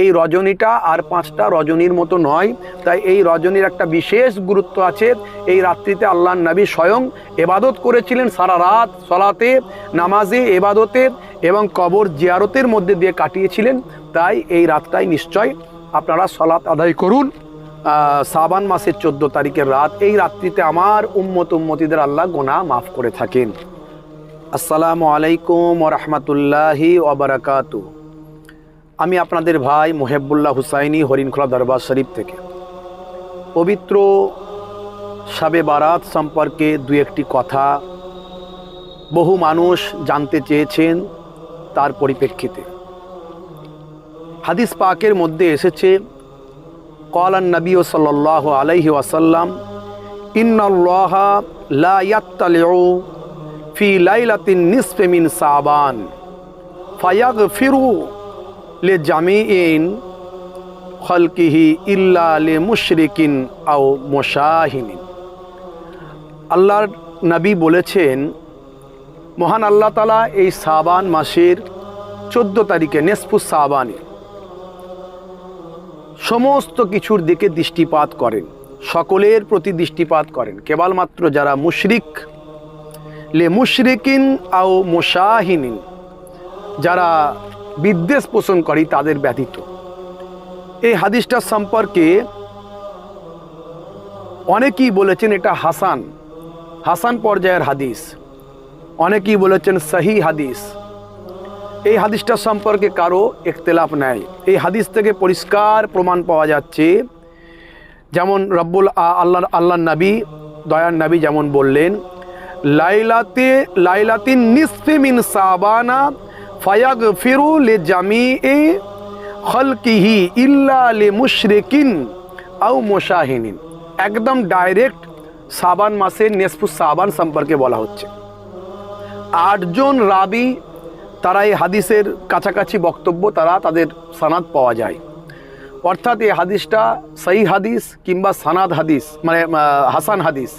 এই রজনীটা আর পাঁচটা রজনীর মতো নয়। তাই এই রজনীর একটা বিশেষ গুরুত্ব আছে। এই রাত্রিতে আল্লাহ নবী স্বয়ং এবাদত করেছিলেন সারা রাত সলাতে, নামাজে এবাদতে এবং কবর জিয়ারতের মধ্যে দিয়ে কাটিয়েছিলেন। তাই এই রাতটাই নিশ্চয় আপনারা সলাত আদায় করুন। সাবান মাসের চোদ্দ তারিখের রাত। এই রাত্রিতে আমার উম্মত উম্মতিদের আল্লাহ গোনা মাফ করে থাকেন। আসসালামু আলাইকুম রহমতুল্লাহি ওবরাকাতু আমি আপনাদের ভাই মোহেবুল্লাহ হুসাইনি হরিণখোলা দরবার শরীফ থেকে। পবিত্র সাবে বারাত সম্পর্কে দু একটি কথা বহু মানুষ জানতে চেয়েছেন তার পরিপ্রেক্ষিতে। হাদিস পাকের মধ্যে এসেছে কলান নবী ও সাল্লাহ আলাইহি ওয়াসাল্লাম ইয়াত্তালিউ ফি লাইলাতিন সাবান, ফায়াগফিরু লে জামিইন খলকিহি ইল্লা লে মুশরিকিন আও মুশাহিনিন। আল্লাহর নবী বলেছেন, মহান আল্লাহ তালা এই সাবান মাসের চোদ্দ তারিখে নেসফু সাবানে সমস্ত কিছুর দিকে দৃষ্টিপাত করেন, সকলের প্রতি দৃষ্টিপাত করেন। কেবলমাত্র যারা মুশরিক, লে মুশরিকিন আও মুশাহিনিন, যারা বিদ্বেষ পোষণ করে তাদের ব্যতীত। এই হাদিসটা সম্পর্কে অনেকেই বলেছেন এটা হাসান হাসান পর্যায়ের হাদিস। অনেকেই বলেছেন সহি হাদিস। এই হাদিসটা সম্পর্কে কারও একতেলাপ নেয় এই হাদিস থেকে পরিষ্কার প্রমাণ পাওয়া যাচ্ছে, যেমন রব্বুল আল্লাহ আল্লাহ নবী, দয়ার নবী যেমন বললেন, লাইলাতে, লাইলাতিন নিসফে মিন সাবানা ফায়াগ ফিরু লে জামি এ খলকিহি ইল্লা লে মুশরিকিন আউ মোশাহিনিন একদম ডাইরেক্ট সাবান মাসের নেসফু সাবান সম্পর্কে বলা হচ্ছে। আটজন রাবি, তারা এই হাদিসের কাছাকাছি বক্তব্য, তারা তাদের সানাদ পাওয়া যায়। অর্থাৎ এই হাদিসটা সহি হাদিস কিংবা সানাদ হাদিস মানে হাসান হাদিস।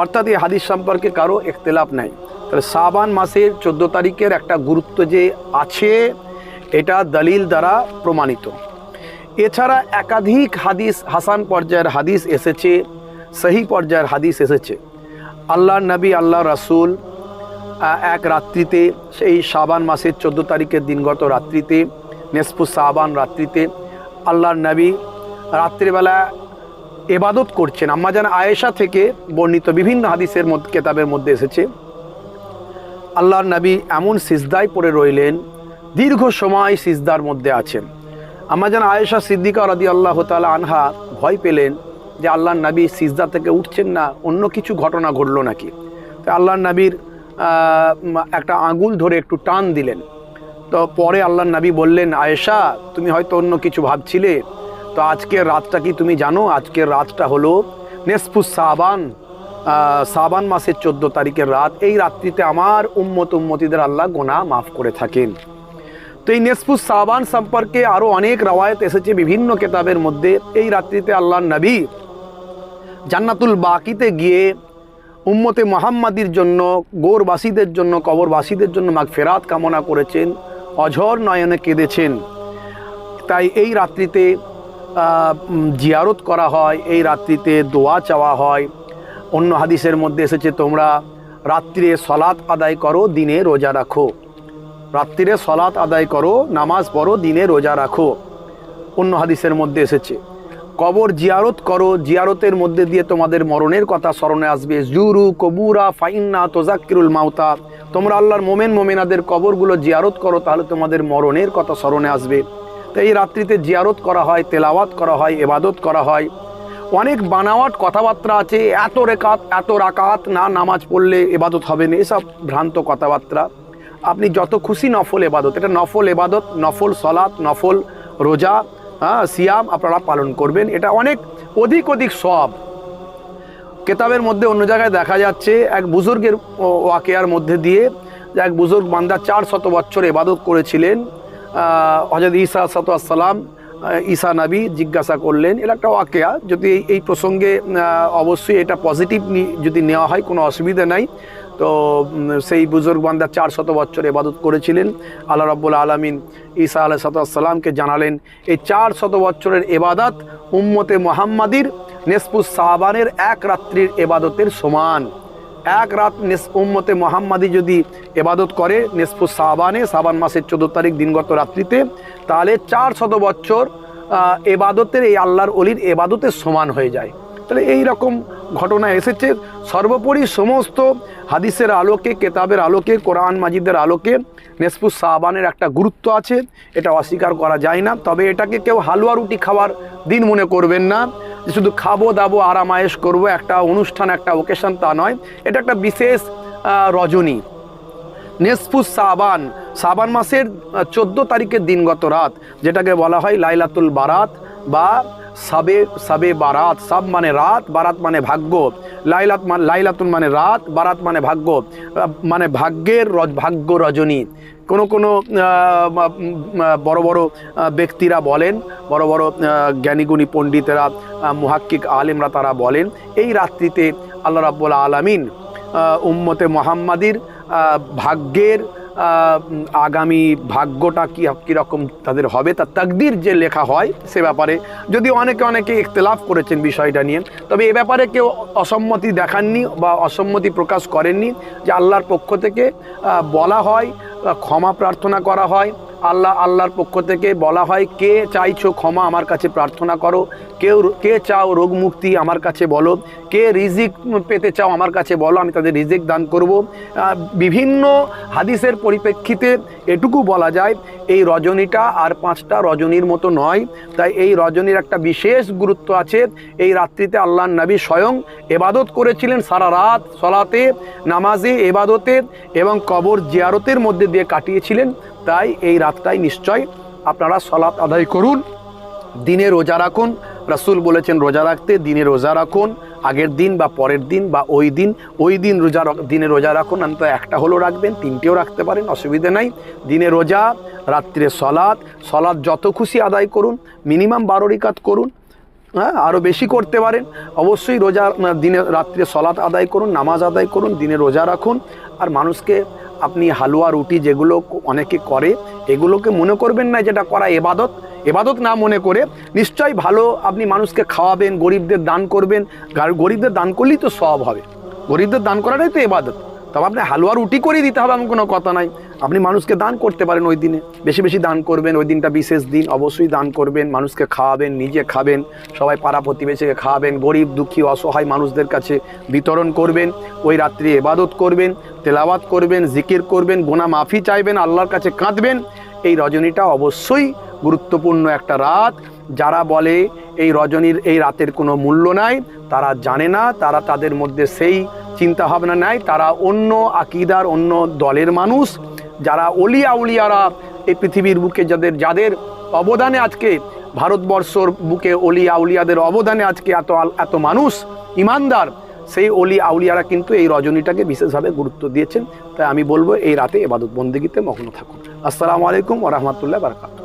অর্থাৎ এই হাদিস সম্পর্কে কারও একতেলাপ নাই। তাহলে সাবান মাসের চোদ্দ তারিখের একটা গুরুত্ব যে আছে, এটা দলিল দ্বারা প্রমাণিত। এছাড়া একাধিক হাদিস, হাসান পর্যায়ের হাদিস এসেছে, সহি পর্যায়ের হাদিস এসেছে। আল্লাহ নবী আল্লাহ রাসূল এক রাত্রিতে, সেই সাবান মাসের চোদ্দ তারিখের দিনগত রাত্রিতে, নেসফু সাবান রাত্রিতে আল্লাহর নবী রাত্রিবেলা এবাদত করছেন। আম্মাজান আয়েশা থেকে বর্ণিত বিভিন্ন হাদিসের মধ্যে, কেতাবের মধ্যে এসেছে। আল্লাহর নবী এমন সিজদায় পড়ে রইলেন, দীর্ঘ সময় সিজদার মধ্যে আছেন। আম্মাজান আয়েশা সিদ্দিকা রাদি আল্লাহ তালা আনহা ভয় পেলেন যে আল্লাহর নবী সিজদা থেকে উঠছেন না, অন্য কিছু ঘটনা ঘটলো নাকি? তো আল্লাহর নবীর একটা আঙুল ধরে একটু টান দিলেন। তো পরে আল্লাহর নবী বললেন, আয়েশা, তুমি হয়তো অন্য কিছু ভাবছিলে। তো আজকের রাতটা কি তুমি জানো? আজকের রাতটা হলো নেসফুস সাবান। সাবান মাসের চোদ্দ তারিখের রাত, এই রাত্রিতে আমার উম্মত উম্মতিদের আল্লাহ গোনা মাফ করে থাকেন। তো এই নেসফুস সাবান সম্পর্কে আরও অনেক রওয়ায়ত এসেছে বিভিন্ন কেতাবের মধ্যে। এই রাত্রিতে আল্লাহর নবী জান্নাতুল বাকিতে গিয়ে উম্মতে মোহাম্মাদির জন্য, গোরবাসীদের জন্য, কবরবাসীদের জন্য মাগ ফেরাত কামনা করেছেন, অঝর নয়নে কেঁদেছেন। তাই এই রাত্রিতে জিয়ারত করা হয়, এই রাত্রিতে দোয়া চাওয়া হয়। অন্য হাদিসের মধ্যে এসেছে, তোমরা রাত্রিরে সলাৎ আদায় করো, দিনে রোজা রাখো। রাত্রিরে সলাৎ আদায় করো, নামাজ পড়ো, দিনে রোজা রাখো। অন্য হাদিসের মধ্যে এসেছে, কবর জিয়ারত করো, জিয়ারতের মধ্যে দিয়ে তোমাদের মরণের কথা স্মরণে আসবে। জুরু, কবুরা, ফাইন্না, তোজাক্কিরুল মাউতা। তোমরা আল্লাহর মোমেন মোমেনাদের কবরগুলো জিয়ারত করো, তাহলে তোমাদের মরণের কথা স্মরণে আসবে। তো এই রাত্রিতে জিয়ারত করা হয়, তেলাওয়াত করা হয়, এবাদত করা হয়। অনেক বানাওয়াট কথাবার্তা আছে, এত রেকাত এত রাকাত, না নামাজ পড়লে এবাদত হবে না, এসব ভ্রান্ত কথাবার্তা। আপনি যত খুশি নফল এবাদত, এটা নফল এবাদত, নফল সলাৎ নফল রোজা হ্যাঁ সিয়াম আপনারা পালন করবেন। এটা অনেক অধিক অধিক সব কেতাবের মধ্যে অন্য জায়গায় দেখা যাচ্ছে, এক বুজুর্গের ওয়াকেয়ার মধ্যে দিয়ে এক বুজুর্গ বান্দা চার শত বছর এবাদত করেছিলেন। হজরত ঈসা সাতাম ঈসা নবী জিজ্ঞাসা করলেন এটা একটা ওয়াকেয়া, যদি এই প্রসঙ্গে অবশ্যই এটা পজিটিভ যদি নেওয়া হয়, কোনো অসুবিধা নাই। তো সেই বুজুর্গ বান্দা চার শত বছর এবাদত করেছিলেন। আল্লাহ রাব্বুল আলমিন ঈসা আলাহ সালামকে জানালেন, এই চার শত বছরের এবাদত উম্মতে মোহাম্মাদির নেসপুস সাহাবানের এক রাত্রির এবাদতের সমান। এক রাত নেস উম্মতে মোহাম্মাদি যদি এবাদত করে, নেসফু সাবানে, সাবান মাসের চোদ্দ তারিখ দিনগত রাত্রিতে, তাহলে চার শত বছর এবাদতের এই আল্লাহর অলির এবাদতের সমান হয়ে যায়। তাহলে এই রকম ঘটনা এসেছে। সর্বোপরি সমস্ত হাদিসের আলোকে, কেতাবের আলোকে, কোরআন মাজিদের আলোকে নেসফুস সাবানের একটা গুরুত্ব আছে। এটা অস্বীকার করা যায় না। তবে এটাকে কেউ হালুয়া রুটি খাওয়ার দিন মনে করবেন না। যে শুধু খাব, দাবো আরামায়েশ করব, একটা অনুষ্ঠান, একটা ওকেশন তা নয়। এটা একটা বিশেষ রজনী। নেসফুস সাবান সাবান মাসের চোদ্দ তারিখের দিনগত রাত, যেটাকে বলা হয় লাইলাতুল বারাত বা সাবে সাবে বারাত, সাব মানে রাত, বারাত মানে ভাগ্য। লাইলাত লাইলাতুল মানে রাত, বারাত মানে ভাগ্য। মানে ভাগ্যের ভাগ্য রজনী। কোনো কোনো বড় বড় ব্যক্তিরা বলেন, বড় বড় জ্ঞানীগুণী পণ্ডিতেরা মুহাক্কিক আলেমরা তারা বলেন, এই রাত্রিতে আল্লাহ রাব্বুল আলামিন উম্মতে মোহাম্মাদির ভাগ্যের আগামী ভাগ্যটা কী, কীরকম তাদের হবে তার তাকদির যে লেখা হয় সে ব্যাপারে যদি অনেকে অনেকে ইখতলাফ করেছেন বিষয়টা নিয়ে, তবে এ ব্যাপারে কেউ অসম্মতি দেখাননি বা অসম্মতি প্রকাশ করেননি যে আল্লাহর পক্ষ থেকে বলা হয় ক্ষমা প্রার্থনা করা হয়। আল্লাহ আল্লাহর পক্ষ থেকে বলা হয়, কে চাইছো ক্ষমা আমার কাছে প্রার্থনা করো, কেউ কে চাও রোগ মুক্তি আমার কাছে বলো, কে রিজিক পেতে চাও আমার কাছে বলো, আমি তাদের রিজিক দান করব। বিভিন্ন হাদিসের পরিপ্রেক্ষিতে এটুকু বলা যায়, এই রজনীটা আর পাঁচটা রজনীর মতো নয়, তাই এই রজনীর একটা বিশেষ গুরুত্ব আছে। এই রাত্রিতে আল্লাহ নবী স্বয়ং এবাদত করেছিলেন সারা রাত সলাতে, নামাজে এবাদতে এবং কবর জিয়ারতের মধ্যে দিয়ে কাটিয়েছিলেন। তাই এই রাতটাই নিশ্চয় আপনারা সলাৎ আদায় করুন। দিনে রোজা রাখুন। রাসূল বলেছেন, রোজা রাখতে দিনে রোজা রাখুন। আগের দিন বা পরের দিন বা ওই দিন ওই দিন রোজা দিনে রোজা রাখুন। অন্তত একটা হলো রাখবেন, তিনটেও রাখতে পারেন, অসুবিধে নাই। দিনে রোজা, রাত্রে সলাৎ সলাৎ যত খুশি আদায় করুন, মিনিমাম বারো রিকাত করুন হ্যাঁ আরও বেশি করতে পারেন। অবশ্যই রোজা, দিনে, রাত্রে সলাৎ আদায় করুন, নামাজ আদায় করুন, দিনে রোজা রাখুন। আর মানুষকে আপনি হালুয়া, রুটি যেগুলো অনেকে করে, এগুলোকে মনে করবেন না যেটা করা এবাদত। এবাদত না মনে করে নিশ্চয়ই ভালো আপনি মানুষকে খাওয়াবেন, গরিবদের দান করবেন। গরিবদের দান করলেই তো সব হবে। গরিবদের দান করাটাই তো এবাদত। তবে আপনি হালুয়া, রুটি করে দিতে হবে এমন কোনো কথা নাই। আপনি মানুষকে দান করতে পারেন ওই দিনে। বেশি বেশি দান করবেন, ওই দিনটা বিশেষ দিন। অবশ্যই দান করবেন, মানুষকে খাওয়াবেন, নিজে খাবেন, সবাই পাড়া প্রতিবেশীকে খাওয়াবেন, গরিব, দুঃখী, অসহায় মানুষদের কাছে বিতরণ করবেন, ওই রাত্রি এবাদত করবেন, তেলাওয়াত করবেন, জিকির করবেন গোনা মাফি চাইবেন, আল্লাহর কাছে কাঁদবেন। এই রজনীটা অবশ্যই গুরুত্বপূর্ণ একটা রাত। যারা বলে এই রজনীর, এই রাতের কোনো মূল্য নাই, তারা জানে না, তারা তাদের মধ্যে সেই চিন্তা ভাবনা নাই, তারা অন্য আকিদার, অন্য দলের মানুষ। যারা অলিয়া উলিয়ারা এই পৃথিবীর বুকে যাদের যাদের অবদানে আজকে, ভারতবর্ষর বুকে অলি আউলিয়াদের অবদানে আজকে এত এত মানুষ, ইমানদার, সেই অলি আউলিয়ারা কিন্তু এই রজনীটাকে বিশেষভাবে গুরুত্ব দিয়েছেন। তাই আমি বলব, এই রাতে এবাদত বন্দিগিতে মগ্ন থাকুন। আসসালামু আলাইকুম ওরহমতুল্লাহ বারকাত